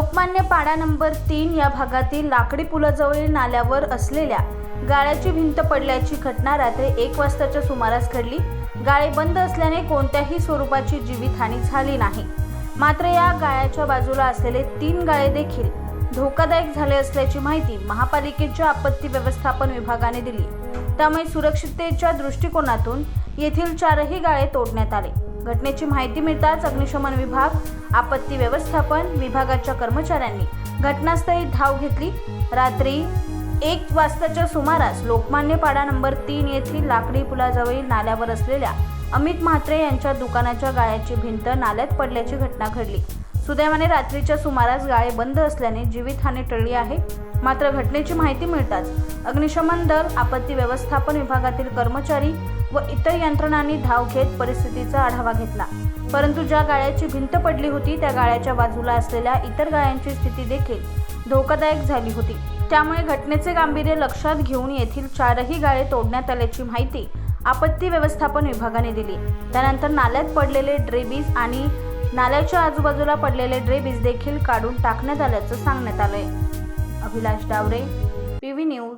Number तीन या भागातील लाकडी पुलाजवळील नाल्यावर असलेल्या गाळ्याची भिंत पडल्याची घटना रात्री एक वाजताच्या सुमारास घडली. गाळे बंद असल्याने कोणत्याही स्वरूपाची जीवितहानी झाली नाही. मात्र या गाळ्याच्या बाजूला असलेले तीन गाळे देखील धोकादायक झाले असल्याची माहिती महापालिकेच्या आपत्ती व्यवस्थापन विभागाने दिली. त्यामुळे सुरक्षिततेच्या दृष्टिकोनातून येथील चारही गाळे तोडण्यात आले. घटनेची माहिती मिळताच अग्निशमन विभाग आपत्ती व्यवस्थापन विभागाच्या कर्मचाऱ्यांनी घटनास्थळी धाव घेतली. रात्री एक वाजताच्या सुमारास लोकमान्य पाडा नंबर तीन येथील लाकडी पुलाजवळील नाल्यावर असलेल्या अमित म्हात्रे यांच्या दुकानाच्या गाळ्याची भिंत नाल्यात पडल्याची घटना घडली. सुदैवाने रात्रीच्या सुमारास गाळे बंद असल्याने जीवितहानी टळली आहे. मात्र घटनेची माहिती मिळताच अग्निशमन दल आपत्ती व्यवस्थापन विभागातील कर्मचारी व इतर यंत्रणांनी धाव घेत परिस्थितीचा आढावा घेतला. परंतु ज्या गाळ्याची भिंत पडली होती त्या गाळ्याच्या बाजूला असलेल्या इतर गाळ्यांची स्थिती देखील धोकादायक झाली होती. त्यामुळे घटनेचे गांभीर्य लक्षात घेऊन येथील चारही गाळे तोडण्यात आल्याची माहिती आपत्ती व्यवस्थापन विभागाने दिली. त्यानंतर नाल्यात पडलेले ड्रेबीज आणि नाल्याच्या आजूबाजूला पडलेले ड्रेबीज देखील काढून टाकण्यात आल्याचं सांगण्यात आलंय. Abhilash Davare P V news.